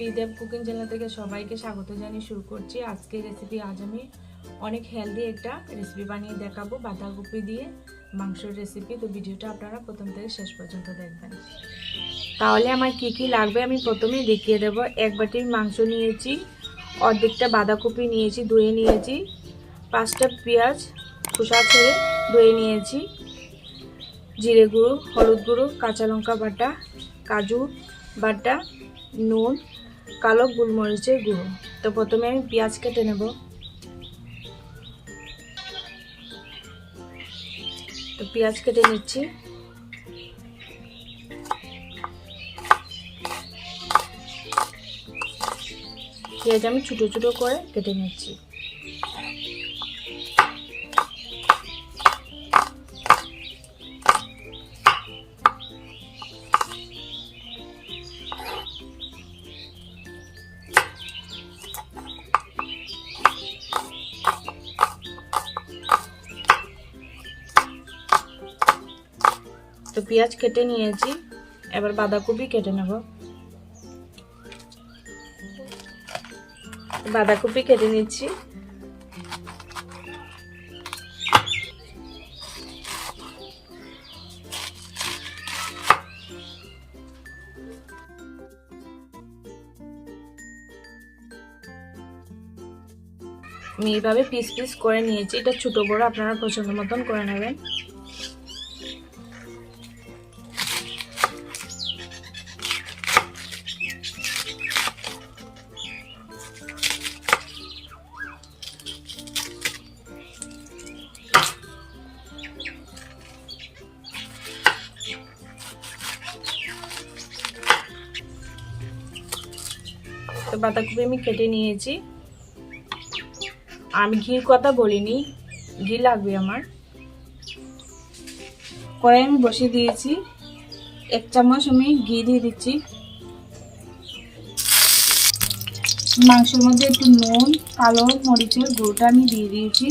পিদেব cooking channel থেকে সবাইকে স্বাগত জানিয়ে শুরু করছি। আজকে রেসিপি আজ আমি অনেক হেলদি একটা রেসিপি বানিয়ে দেখাবো বাঁধাকপি দিয়ে মাংসের রেসিপি তো ভিডিওটা আপনারা প্রথম থেকে শেষ পর্যন্ত দেখবেন। তাহলে আমার কি কি লাগবে আমি প্রথমেই দেখিয়ে দেব। এক বাটি মাংস নিয়েছি, অর্ধেকটা বাঁধাকপি নিয়েছি, ধুয়ে নিয়েছি, পাঁচটা পেঁয়াজ, খোসা ছেড়ে ধুয়ে নিয়েছি, জিরে গুঁড়ো, হলুদ গুঁড়ো, কাঁচা লঙ্কা বাটা, কাজু বাটা, নুন কালো গোলমরিচের গুঁড়ো। তো প্রথমে আমি পেঁয়াজ কেটে নেব। তো পেঁয়াজ কেটে নিচ্ছি। পেঁয়াজ আমি ছোটো ছোটো করে কেটে নিচ্ছি। তো পেঁয়াজ কেটে নিয়েছি। এবার বাঁধাকপি কেটে নেব। বাঁধাকপি কেটে নিচ্ছি। আমি এইভাবে পিস পিস করে নিয়েছি। এটা ছোটো বড় আপনারা পছন্দ মতন করে নেবেন। তো বাঁধাকপি আমি কেটে নিয়েছি। আমি ঘির কথা বলিনি, ঘি লাগবে আমার। কড়াই আমি বসিয়ে দিয়েছি। এক চামচ আমি ঘি দিয়ে দিচ্ছি। মাংসের মধ্যে একটু নুন, কালো মরিচের গুঁড়োটা আমি দিয়ে দিয়েছি।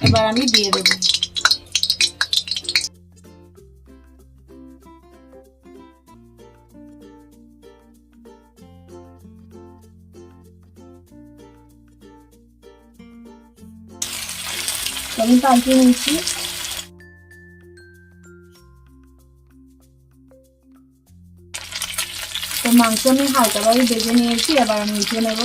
এবার আমি দিয়ে দেবো। আমি পাল্টিয়ে নিচ্ছি তো মাংস আমি হালকাভাবে ভেজে নিয়েছি এবার আমি উঠে নেব।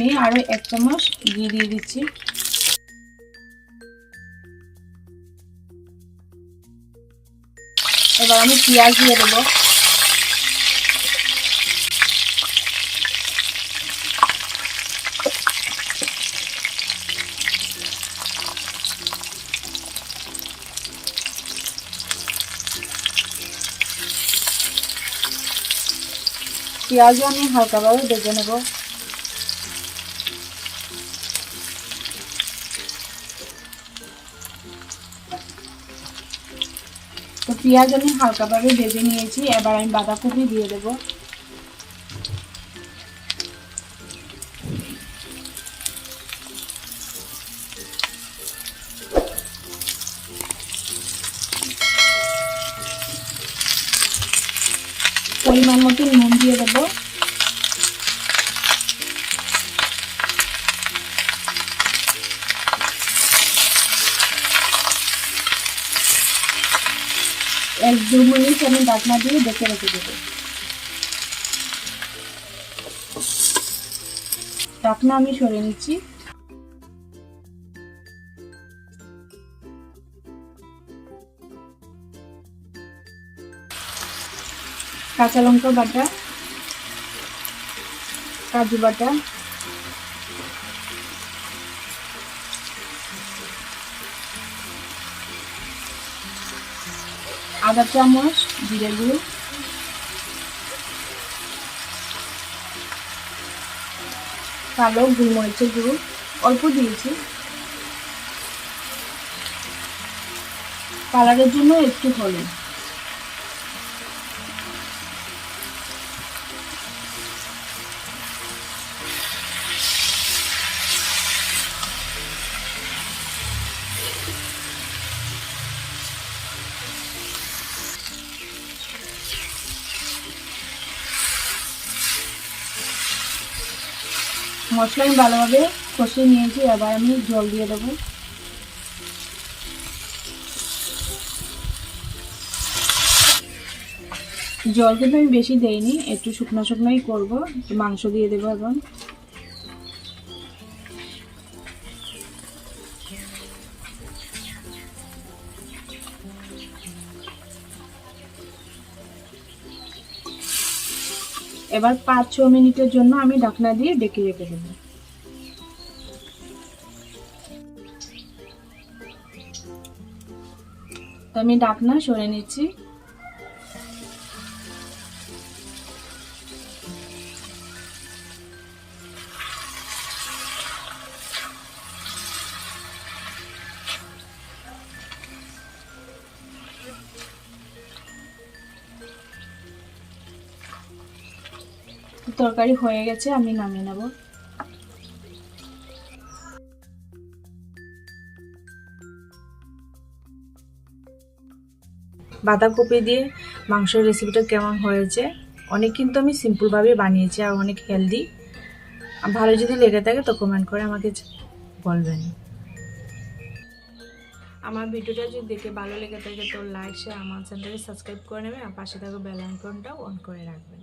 আমি আরও এক চামচ ঘি দিয়ে দিচ্ছি। এবার আমি পেঁয়াজ দিয়ে দেবো। পেঁয়াজও আমি হালকাভাবে ভেজে নেব। তো পেঁয়াজ আমি হালকাভাবে ভেজে নিয়েছি, এবার আমি বাঁধাকপি দিয়ে দেব। পরিমাণ মতো নুন দিয়ে দেবো। এক দু মিনিট আমি ঢাকনা দিয়ে ডেকে রেখে দেবো। ঢাকনা আমি সরে নিচ্ছি। কাঁচা লঙ্কা বাটা, কাজু বাটা আধা চামচ জিরে গুঁড়ো। কালো গোলমরিচের গুঁড়ো। অল্প দিয়েছি। কালারের জন্য একটু হলুদ। মশলা আমি ভালোভাবে কষিয়ে নিয়েছি, এবার আমি জল দিয়ে দেবো। জল কিন্তু আমি বেশি দেইনি, একটু শুকনো শুকনোই করব, মাংস দিয়ে দেবো এখন। এবার পাঁচ, ছ মিনিটের জন্য আমি ঢাকনা দিয়ে ডেকে রেখে দেব। আমি ঢাকনা সরে নিচ্ছি। তরকারি হয়ে গেছে, আমি নামিয়ে নেব। বাঁধাকপি দিয়ে মাংসের রেসিপিটা কেমন হয়েছে? অনেক কিন্তু আমি সিম্পলভাবে বানিয়েছি আর অনেক হেলদি ভালো যদি লেগে থাকে তো কমেন্ট করে আমাকে বলবেন। আমার ভিডিওটা যদি দেখে ভালো লেগে থাকে তো লাইক শেয়ার আমার চ্যানেলকে সাবস্ক্রাইব করে নেবেন আর পাশে থাকা বেল আইকনটাও অন করে রাখবেন।